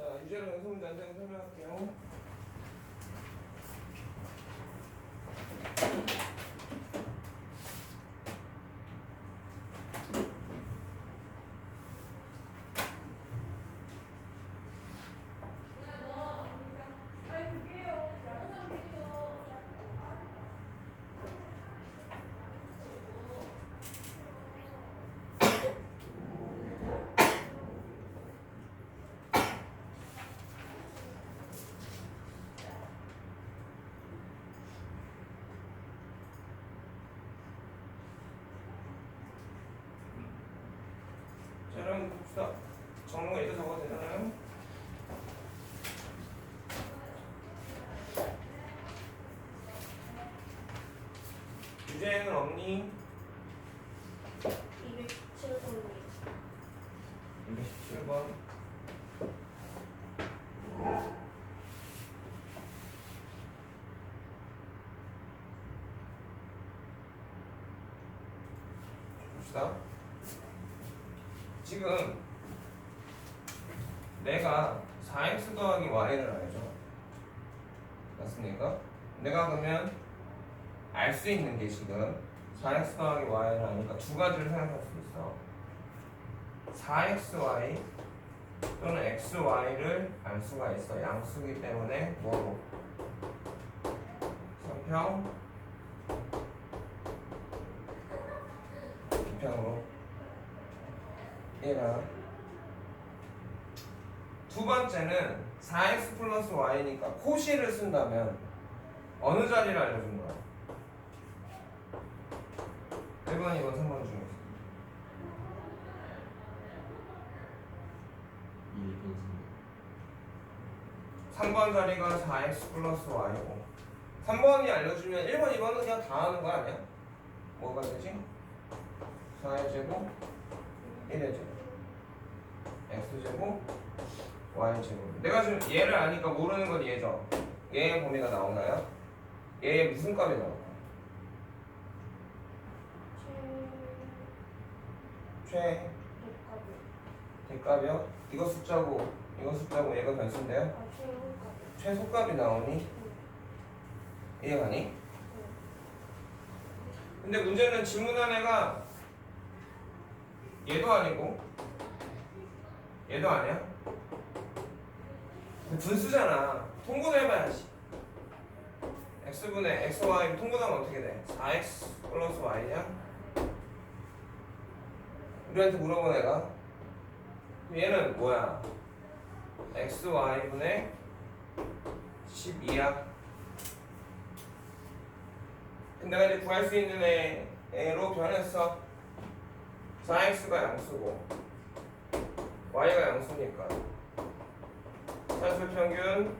자, 유제로 연속 문제 안되는 설명할게요. 자, 적는 거 이제 적어도 되잖아요. 유제는 없니? 207번이 217번. 봅시다. 지금 내가 4x 더하기 y를 알죠? 맞습니까? 내가 그러면 알 수 있는 게 지금 4x 더하기 y를 아니까 두 가지를 생각할 수 있어. 4xy 또는 xy를 알 수가 있어. 양수기 때문에 뭐로? 3평 2평으로 1아 두 번째는 4x 플러스 y니까 코시를 쓴다면 어느 자리를 알려준 거 1번, 2번, 3번 중에서 3번 자리가 4x 플러스 y고 3번이 알려주면 1번, 2번은 그냥 다 하는 거 아니야? 뭐가 되지? 4의 제곱 1의 제곱 x제곱 y제곱 내가 지금 얘를 아니까 모르는 건 얘죠 얘의 범위가 나오나요? 얘의 무슨 값이 나올까? 최 대값이요? 이거 숫자고 이거 숫자고 얘가 변수인데요 아 최소값이 나오니 이해가니? 근데 문제는 질문한 애가 얘도 아니고 얘도 아니야? 분수잖아 통분을 해봐야지 x분의 xy 통분하면 어떻게 돼? 4x 플러스 y냐? 우리한테 물어본 애가 얘는 뭐야? xy분의 12야. 근데 내가 이제 구할 수 있는 애, 애로 변했어. 4x가 양수고, y가 양수니까. 산술 평균,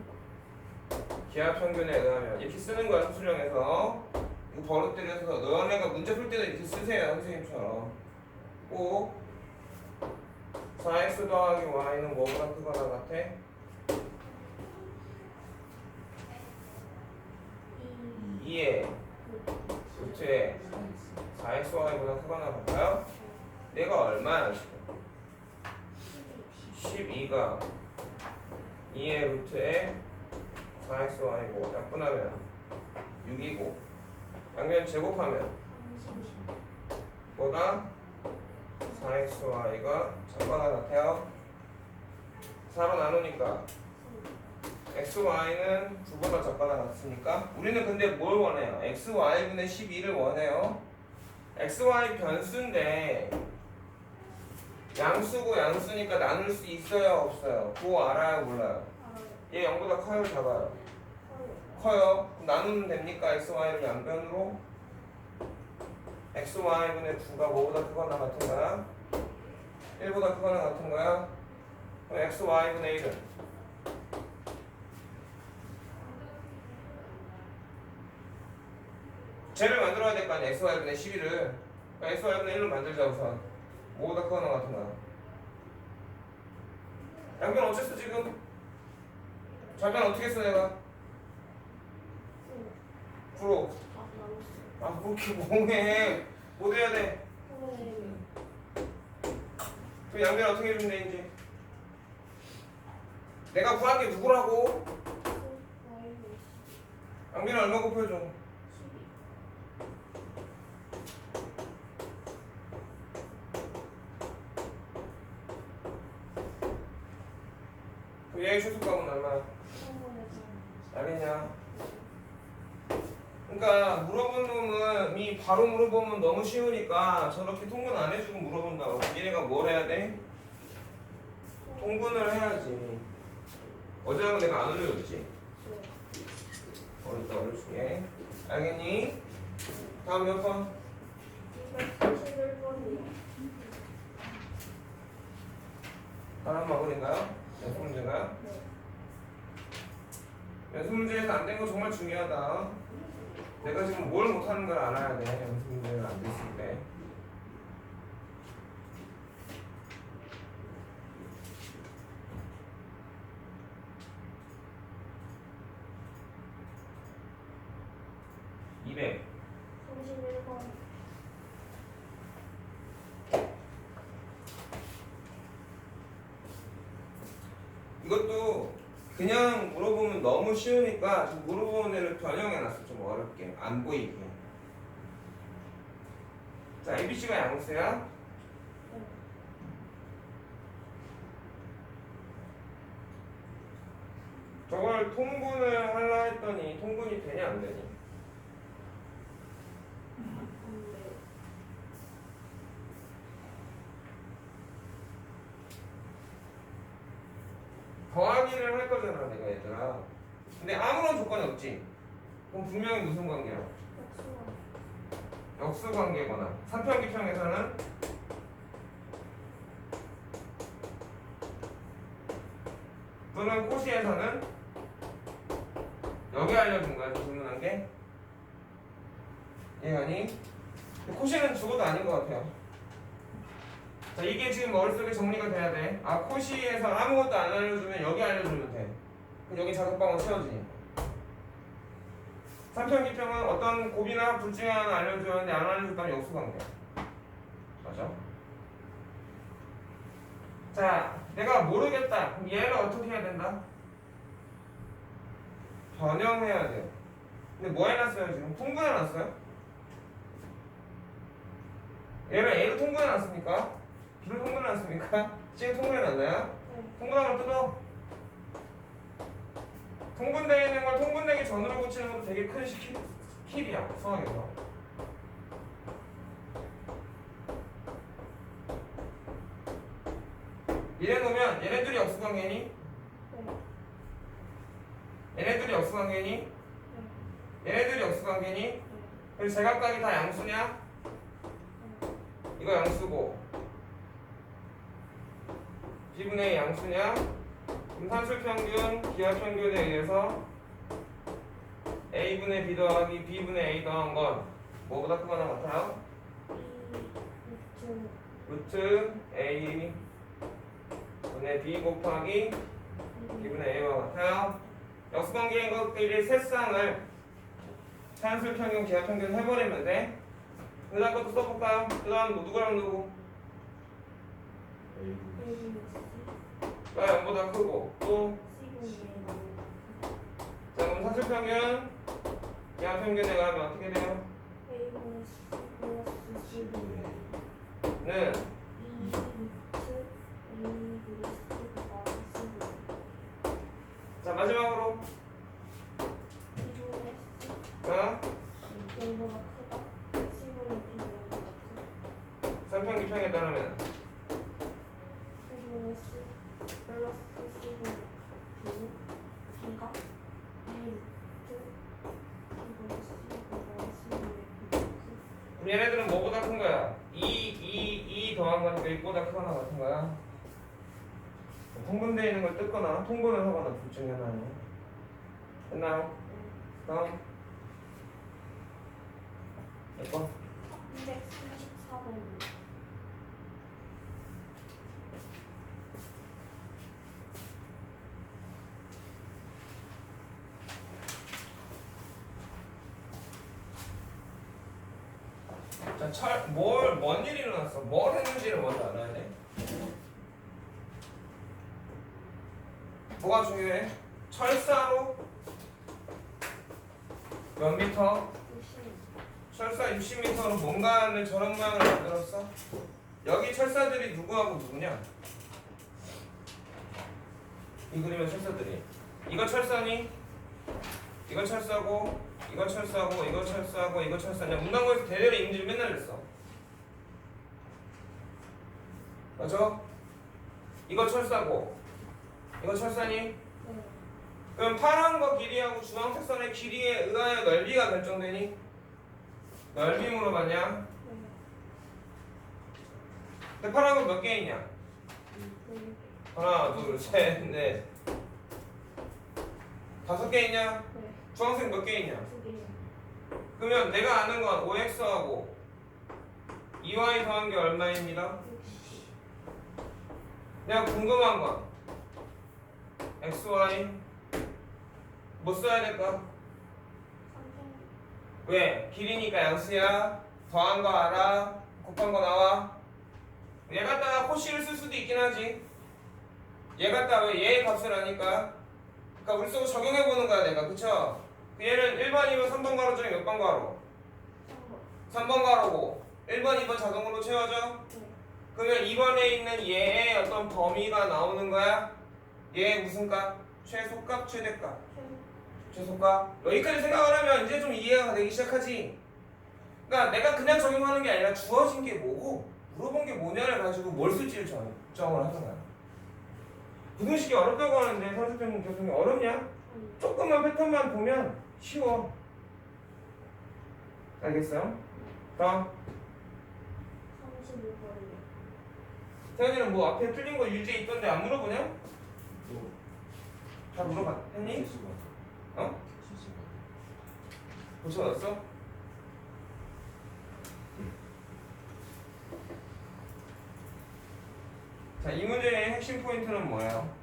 기하 평균에 의하면 이렇게 쓰는 거야, 수수령에서. 이거 버릇들여서 너네가 문제 풀 때도 이렇게 쓰세요, 선생님처럼. 꼭 4x 더하기 y는 뭐보다 크거나 같아? 2의 루트에 4xy보다 크거나 같아요? 내가 얼마야 지금? 12가 2의 루트에 4xy고 약분하면 6이고 양면 제곱하면 보다 4xy가 작거나 같아요? 4로 나누니까 xy는 9보다 작거나 같으니까 우리는 근데 뭘 원해요? xy분의 12를 원해요 xy 변수인데 양수고 양수니까 나눌 수 있어요 없어요? 그거 알아요 몰라요? 알아요 얘 0보다 커요 작아요? 커요 나누면 됩니까 xy를 양변으로? Xy분의 2가 뭐보다 크거나 같은 거야? 1보다 크거나 같은 거야? 그럼 xy분의 1은? 쟤를 만들어야 될 거 아니야 xy분의 11을 xy분의 1로 만들자 우선 뭐보다 크거나 같은 거야 양변 어쨌어 지금? 좌변 어떻게 써 내가? 프로 아 그렇게 뭐해 못 해야 돼 그러면 그 양변 어떻게 해주면 돼 이제 내가 구한 게 누구라고? 양빈이 얼마 곱해줘? 12 그 얘의 최소값은 얼마야? 3분의 3 알겠냐? 그러니까 물어본 놈이 바로 물어보면 너무 쉬우니까 저렇게 통분 안 해주고 물어본다고. 얘네가 뭘 해야 돼? 통분을 해야지. 어제는 내가 안 올려줬지? 네 어렵다 어렵게. 알겠니? 다음 몇 번? 241번이요 다음 마무리인가요? 연습 문제인가요? 네 연습 문제에서 안 된 거 정말 중요하다. 내가 지금 뭘 못하는 걸 알아야 돼. 연습 문제가 안 됐을 때. 이백 31번 이것도 그냥 물어보면 너무 쉬우니까 물어보는 애를 변형해놨어 안 보이게 자 ABC가 양수야? 네 저걸 통분을 하려 했더니 통분이 되냐 안 되니 근데 더하기를 할 거잖아 내가 얘들아 근데 아무런 조건이 없지 그럼 분명히 무슨 관계야 역수 관계거나. 삼평기평에서는? 또는 코시에서는? 여기 알려준 거야 질문한 게? 이해가니? 코시는 죽어도 아닌 것 같아요. 자 이게 지금 머릿속에 정리가 돼야 돼아 코시에서 아무것도 안 알려주면 여기 알려주면 돼. 그럼 여기 자극방어 채워지니까 삼평기평은 어떤 둘 중에 하나 알려주었는데 안 알려줬다면 역수관계야 맞아? 자 내가 모르겠다 그럼 얘를 어떻게 해야 된다? 변형해야 돼요 근데 뭐 해놨어요 지금? 통분해놨어요? 얘를 A로 통분해놨습니까? B로 통분해놨습니까? C로 통분해놨나요? 네 통분하면 뜯어 통분되어 있는 걸 통분되기 전으로 붙이는 것도 되게 큰 시- 팁이야 수학에서 이래 놓으면 얘네들이 역수관계니? 네 얘네들이 역수관계니? 얘네들이 역수관계니? 그리고 제각각이 다 양수냐? 이거 양수고 B분의 양수냐? 그럼 산술 평균, 기하 평균에 의해서 A분의 B 더하기 B분의 A 더한 건 뭐보다 크거나 같아요? 이 루트 A 분의 B 곱하기 B분의 A와 같아요 역수관계인 것끼리 세쌍을 산술 평균, 기하 평균 해버리면 돼 그 다음 것도 써볼까요? 그 다음 누구랑 누구? 가 0보다 크고. 또? 자 그럼 사실평균? 기하평균에 가면 어떻게 돼요? 는 통분을 하거나 둘 중에 하나는 됐나요? 다음 몇 번? 334번 자, 철, 뭘, 뭔 일이 일어났어? 뭘 했는지를 먼저 알아야 돼. 뭐가 중요해? 철사로 몇 미터? 60 철사 60m로 뭔가를 저런 모양을 만들었어? 여기 철사들이 누구하고 누구냐? 이 그림의 철사들이 이거 철사니? 이거 철사고 이거 철사고 이거 철사고 이거 철사냐 문방구에서 대대로 임질 맨날 했어 맞아? 이거 철사고 이거 철사니? 네 그럼 파란 거 길이하고 주황색 선의 길이에 의하여 넓이가 결정되니? 넓이 물어봤냐? 네 근데 파란 거몇개 있냐? 네 하나, 둘, 셋, 넷. 다섯 개 있냐? 네 주황색 몇 개 있냐? 그러면 내가 아는 건 5x하고 2y 더한 게 얼마입니다? 60 내가 궁금한 건 xy 뭐 써야 될까? 3점 왜? 길이니까 양수야. 더한 거 알아. 곱한 거 나와. 얘 갖다가 코씨를 쓸 수도 있긴 하지. 얘 갖다 왜 얘의 값을 아니까. 그러니까 우리 쓰고 적용해 보는 거야 내가. 그쵸? 얘는 1번이면 3번 가로 중에 몇 번 가로? 3번 3번 가로고 1번, 2번 자동으로 채워져? 네 그러면 2번에 있는 얘의 어떤 범위가 나오는 거야? 얘의 무슨 값? 최소값, 최대값? 최소 최소값? 여기까지 생각을 하면 이제 좀 이해가 되기 시작하지 그러니까 내가 그냥 적용하는 게 아니라 주어진 게 뭐고 물어본 게 뭐냐를 가지고 뭘 쓸지를 정- 정을 하는 거야 부등식이 어렵다고 하는데 선생님 교수님 어렵냐? 아니 조금만 패턴만 보면 쉬워 알겠어요? 다음 31번이요 태현이는 뭐 앞에 틀린 거 유제 있던데 안 물어보냐? 또다 물어봤니? 실수가 어? 실수가 고쳐놨어? 자, 이 문제의 핵심 포인트는 뭐예요?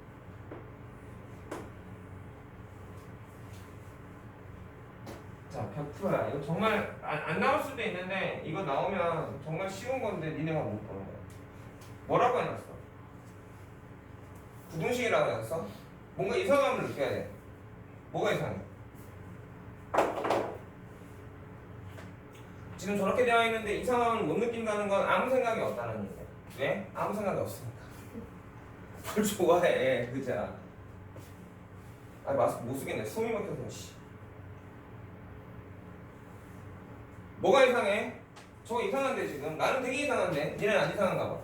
자, 100%야. 이거 정말 안, 안 나올 수도 있는데 이거 나오면 정말 쉬운 건데 니네가 못 보는 거야. 뭐라고 해놨어? 부등식이라고 해놨어? 뭔가 이상함을 느껴야 돼. 뭐가 이상해? 지금 저렇게 되어 있는데 이상함을 못 느낀다는 건 아무 생각이 없다는 얘기야. 왜? 아무 생각이 없으니까. 뭘 좋아해, 그자. 아, 마스크 못 쓰겠네. 숨이 막혀서, 씨. 뭐가 이상해? 저거 이상한데, 지금. 나는 되게 이상한데. 니네는 안 이상한가 봐.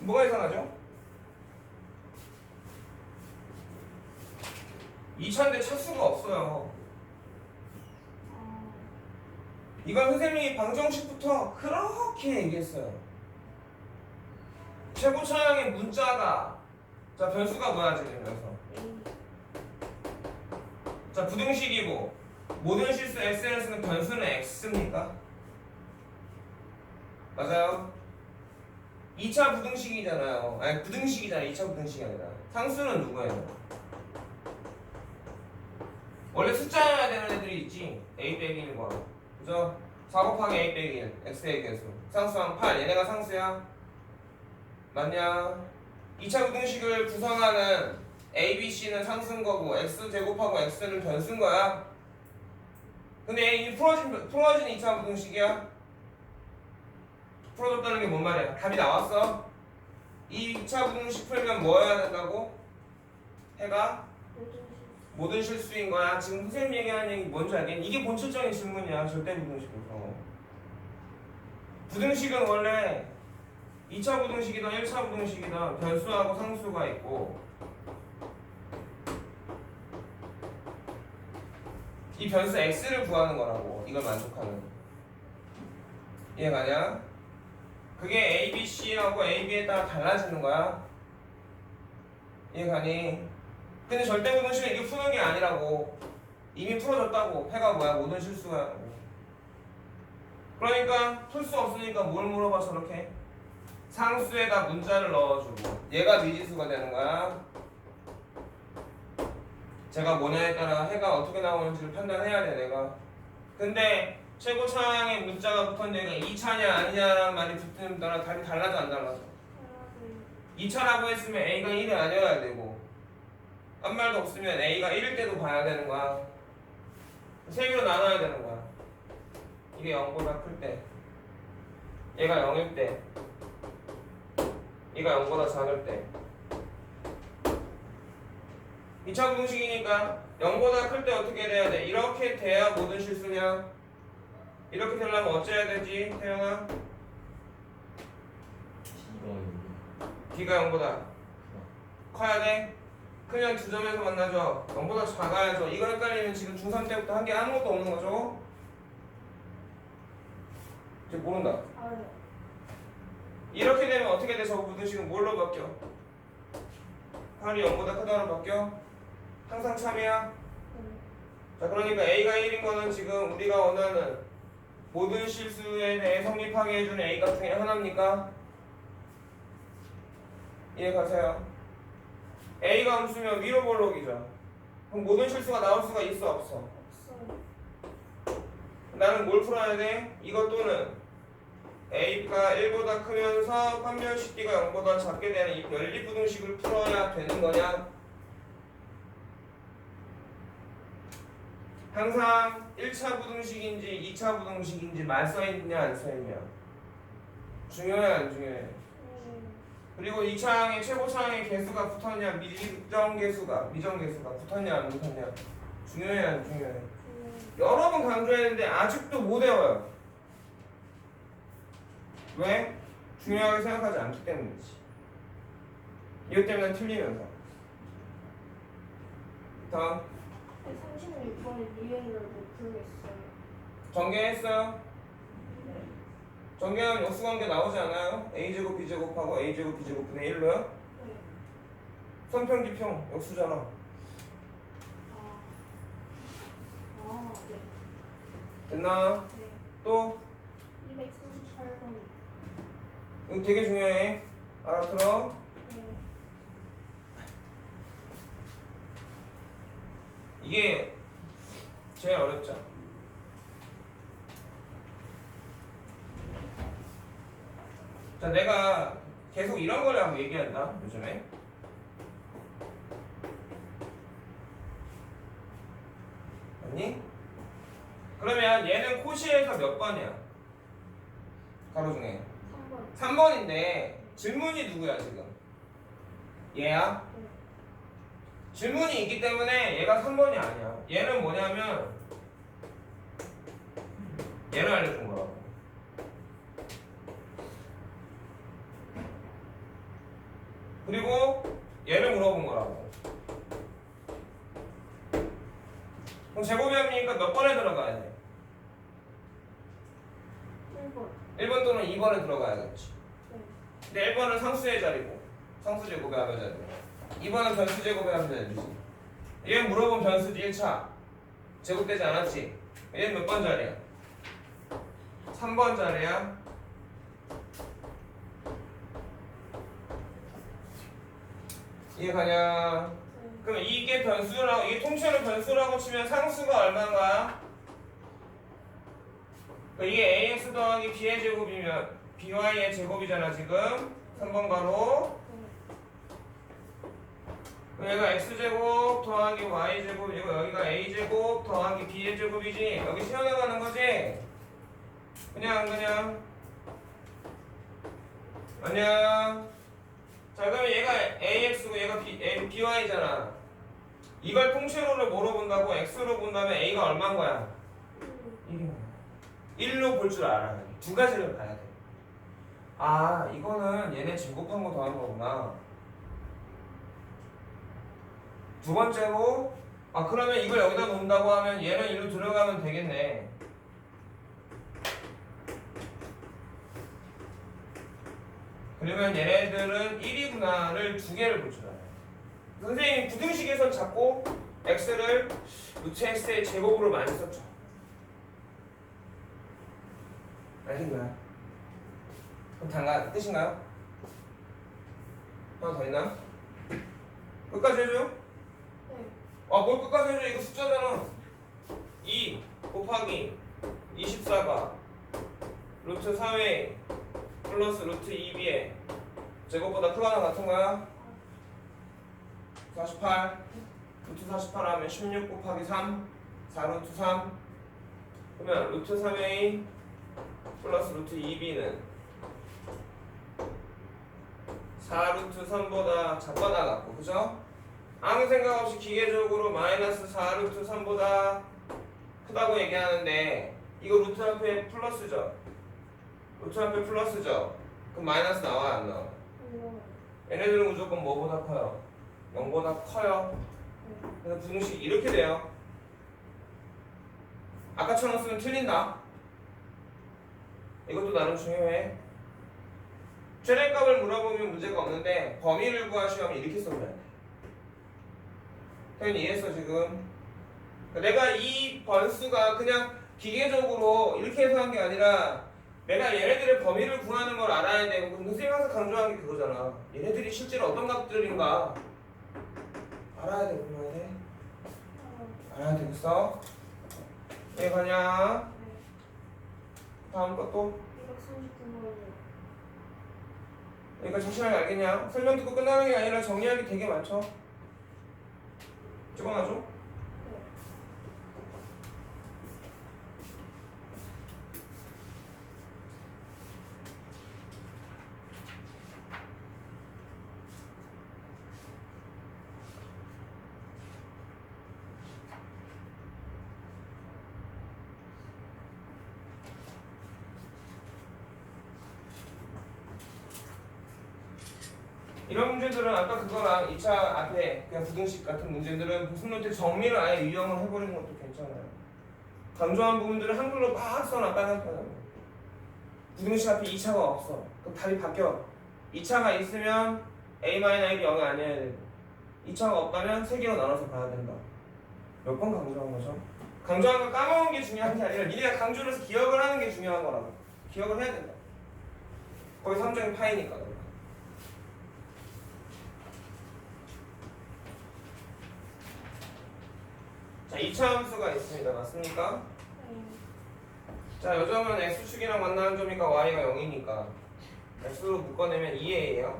뭐가 이상하죠? 2차인데 차수가 없어요. 아 이건 선생님이 방정식부터 그렇게 얘기했어요. 최고 차량의 문자가 자 변수가 뭐야 지금 여기서 자 부등식이고 모든 실수 SNS는 변수는 X입니까? 맞아요. 2차 부등식이잖아요. 아니 부등식이잖아요. 2차 부등식이 아니라 상수는 누구예요? 원래 숫자여야 되는 애들이 있지. A 빼기 1과 그죠? 4 곱하기 A 빼기 1 X의 개수 상수항 8 얘네가 상수야 맞냐? 2차 부등식을 구성하는 A, B, C는 상수인 거고 X 제곱하고 X는 변수인 거야 근데 이 풀어진, 풀어진 2차 부등식이야 풀어줬다는 게 뭔 말이야? 답이 나왔어 이 2차 부등식 풀면 뭐 해야 된다고? 해가 모든 실수 모든 실수인 거야. 지금 선생님 얘기하는 얘기 뭔지 알겠니? 이게 본질적인 질문이야. 절대 부등식에서. 부등식은 원래 2차 부등식이든 1차 부등식이든 변수하고 상수가 있고 이 변수 x를 구하는 거라고. 이걸 만족하는. 이해가냐? 그게 a, b, c하고 a, b에 따라 달라지는 거야. 이해가니? 근데 절대 부등식은 이게 푸는 게 아니라고. 이미 풀어졌다고 해가 뭐야. 모든 실수가 그러니까 풀 수 없으니까 뭘 물어봐 저렇게? 상수에다 문자를 넣어주고. 얘가 미지수가 되는 거야. 제가 뭐냐에 따라 해가 어떻게 나오는지를 판단해야 돼 내가. 근데 최고 차항의 문자가 붙은 데가 2차냐 아니냐라는 말이 붙는 따라 답이 달라져 안 달라져? 하나를 2차라고 했으면 A가 1이 아니어야 되고 아무 말도 없으면 A가 1일 때도 봐야 되는 거야 세 개로 나눠야 되는 거야 이게 0보다 클 때 얘가 0일 때 얘가 0보다 작을 때 2차 공식이니까 0보다 클 때 어떻게 돼야 돼? 이렇게 돼야 모든 실수냐? 이렇게 되려면 어째야 되지? 태영아? B가 0보다 커야 돼? 그냥 두 점에서 만나죠 0보다 작아야죠 이거 헷갈리면 지금 중3 때부터 한 게 아무것도 없는 거죠? 이제 모른다 알아요. 이렇게 되면 어떻게 돼? 저거 무등식은 뭘로 바뀌어? 8이 0보다 크다로 바뀌어? 항상 참이야? 네. 자 그러니까 A가 1인 거는 지금 우리가 원하는 모든 실수에 대해 성립하게 해주는 A값 중에 하나입니까? 이해 가세요? A가 함수면 위로 볼록이죠 그럼 모든 실수가 나올 수가 있어 없어? 없어요. 나는 뭘 풀어야 돼? 이것 또는 A가 1보다 크면서 판별식 B가 0보다 작게 되는 이 연립부등식을 풀어야 되는 거냐? 항상 1차 부등식인지 2차 부등식인지 말 써있냐 안 써있냐 중요해 안 중요해 음, 그리고 2차항의 최고차항의 개수가 붙었냐 미정 개수가 미정 개수가 붙었냐 안 붙었냐 중요해 안 중요해 음, 여러 번 강조했는데 아직도 못 외워요. 왜? 중요하게 생각하지 않기 때문이지. 이것 때문에 틀리면서. 다음. 36번에 리액을 못 풀겠어요. 전개했어요? 전개하면 역수관계 나오지 않아요? a제곱 b제곱하고 a제곱 b제곱 분의 1로요? 네. 선평기평 역수잖아. 아. 아, 네. 됐나? 네. 또? 238번. 이거 되게 중요해. 알아들어? 네. 이게 제일 어렵죠. 자, 내가 계속 이런 한번 얘기한다, 요즘에. 아니? 그러면 얘는 코시에서 몇 번이야? 가로 중에. 3번. 3번인데, 질문이 누구야, 지금? 얘야? 네. 질문이 있기 때문에 얘가 3번이 아니야. 얘는 뭐냐면 얘를 알려준 거라고. 그리고 얘를 물어본 거라고. 그럼 제곱이니까 몇 번에 들어가야 돼? 1번. 1번 또는 2번에 들어가야겠지. 네. 근데 1번은 상수의 자리고 상수 제곱의 합의 자리고 2번은 변수 제곱의 합의 자리지 얘 물어본 변수지 1차 제곱되지 않았지 얘는 몇 번 자리야? 3번 자리야 이해가냐? 네. 그럼 이게 변수라고 이게 통째로 변수라고 치면 상수가 얼마인가? 그러니까 이게 ax 더하기 b의 제곱이면 by의 제곱이잖아 지금. 3번 가로. 얘가 x제곱 더하기 y제곱 이거 여기가 a제곱 더하기 b의 제곱이지. 여기 튀어나가는 거지? 그냥 그냥. 아니야 자 그러면 얘가 ax고 얘가 b, by잖아 이걸 통째로를 뭐로 본다고 x로 본다면 a가 얼마인 거야? 음, 1로 볼 줄 알아야 돼. 두 가지를 봐야 돼. 아, 이거는 얘네 제곱한 거 더한 거구나. 두 번째로, 아, 그러면 이걸 여기다 놓는다고 하면 얘는 일로 들어가면 되겠네. 그러면 얘네들은 1이구나를 두 개를 볼 줄 알아요. 선생님이 부등식에선 자꾸 x를 루트 x의 제곱으로 많이 썼죠. 알겠나요? 그럼 단가 끝인가요? 하나 더 있나? 끝까지 해줘? 네. 아, 뭘 끝까지 해줘? 이거 숫자잖아. 2 곱하기 24가 루트 4회 플러스 루트 2b에 제곱보다 크거나 같은 거야? 48 루트 48 하면 16 곱하기 3 4루트 3 그러면 루트 3a 플러스 루트 2b는 4루트 3보다 작거나 같고 그죠? 아무 생각 없이 기계적으로 마이너스 4루트 3보다 크다고 얘기하는데 이거 루트 앞에 플러스죠? 루트 앞에 플러스죠? 그럼 마이너스 나와 안 나와? 얘네들은 무조건 뭐보다 커요? 0보다 커요? 그래서 부등식 이렇게 돼요. 아까처럼 쓰면 틀린다. 이것도 나름 중요해. 최대값을 물어보면 문제가 없는데 범위를 구하시면 이렇게 써줘야 돼 당연히 이해했어 지금? 내가 이 번수가 그냥 기계적으로 이렇게 해서 한 게 아니라 내가 얘네들의 범위를 구하는 걸 알아야 되고 선생님 항상 강조하는 게 그거잖아 얘네들이 실제로 어떤 값들인가 알아야 돼 어, 알아야 되겠어? 이해가냐? 네. 다음 것도 239번이요. 그러니까 자신하게 알겠냐? 설명 듣고 끝나는 게 아니라 정리할 게 되게 많죠? 찍어놔줘 네. 이런 문제들은 아까 그거랑 2차 앞에 그냥 부등식 같은 문제들은 무슨 정리를 아예 유형을 해버리는 것도 괜찮아요. 강조한 부분들을 한글로 막 써놨다는 편은 부등식 앞에 2차가 없어. 그럼 답이 바뀌어. 2차가 있으면 A-1이 0이 아니어야 되고 2차가 없다면 3개로 나눠서 봐야 된다. 몇 번 강조한 거죠? 강조한 거 까먹은 게 중요한 게 아니라 니네가 강조를 해서 기억을 하는 게 중요한 거라고. 기억을 해야 된다. 거의 3점이 파이니까 그러니까. 자, 2차 함수가 있습니다. 맞습니까? 네. 자, 요 점은 x축이랑 만나는 점이니까 y가 0이니까 x로 묶어내면 2a예요.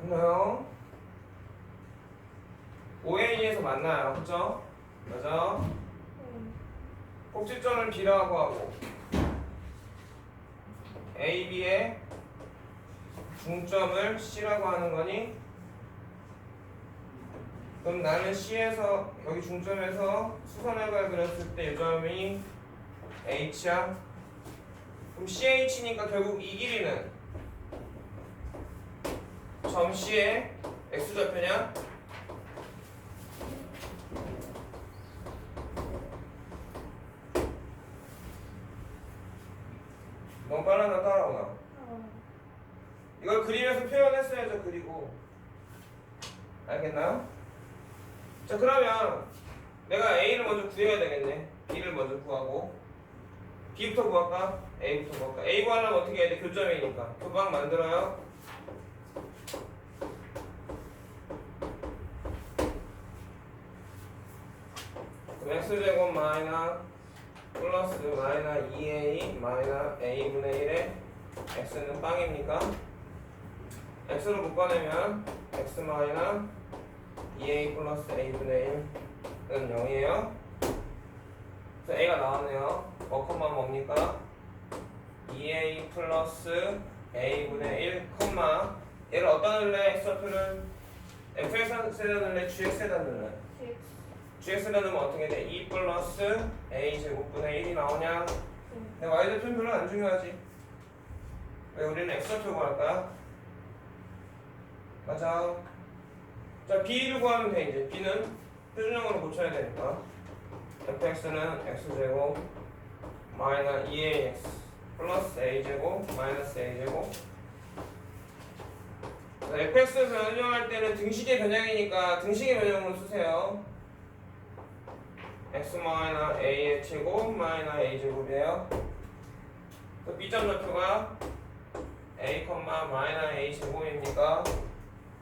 됐나요? 5a에서 만나요. 그죠? 맞아? 네. 꼭지점을 b라고 하고 a, b의 중점을 c라고 하는 거니 그럼 나는 C에서 여기 중점에서 수선액을 그렸을 때 이 점이 H야. 그럼 CH니까 결국 이 길이는 점 C의 X 좌표냐? 너무 빨라나 따라오나? 어, 이걸 그림에서 표현했어야죠 그리고 알겠나요? 자 그러면 내가 A를 먼저 구해야 되겠네 B를 먼저 구하고 B부터 구할까? A부터 구할까? A 구하려면 어떻게 해야 돼? 교점이니까 교방 만들어요 X제곱 마이너 플러스 마이너 2A 마이너 A분의 1에 X는 빵입니까? X로 묶어내면 X 마이너 2A 플러스 A분의 1은 0이에요. 그래서 A가 나왔네요. 워커만 뭡니까? 2A 플러스 A분의 1, 컴마 얘를 어디다 넣을래? X좌표를 F에다 넣을래? GX에다 넣을래? GX. GX에다 넣으면 어떻게 돼? 2 플러스 A 제곱분의 1이 나오냐? 네. 근데 Y좌표는 별로 안 중요하지. 왜 우리는 X좌표 구할까? 맞아. 자, B를 구하면 돼, 이제. B는 표준형으로 고쳐야 되니까. fx는 x제곱 마이너 2ax 플러스 a제곱 마이너스 a제곱 자, fx 변형할 때는 등식의 변형이니까 등식의 변형으로 쓰세요. x 마이너 a의 제곱 마이너 a제곱이에요. 그 b점 좌표가 a, 마이너 a 제곱입니까?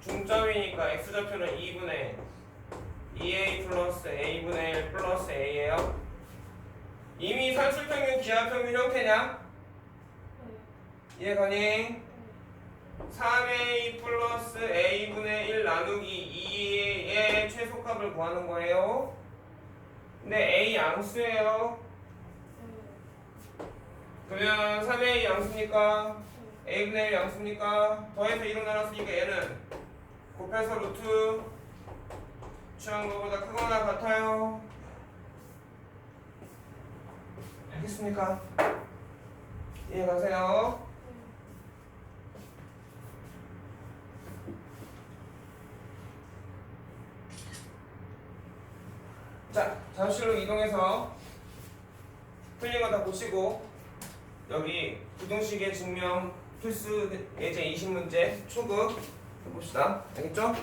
중점이니까 x 좌표는 2분의 2a 플러스 a분의 1 플러스 a예요. 이미 산술평균 기하평균 형태냐? 네. 이해가니? 3a 플러스 a분의 1 나누기 2의 최소값을 구하는 거예요. 근데 a 양수예요. 그러면 3a 양수니까 a분의 1 양수니까 더해서 1로 나눴으니까 얘는 곱해서 루트 취한 거보다 크거나 같아요. 알겠습니까? 이해 가세요? 자, 잠실로 이동해서 틀린 거다 보시고 여기 부등식의 증명 필수 예제 20문제 초급 해봅시다. 알겠죠?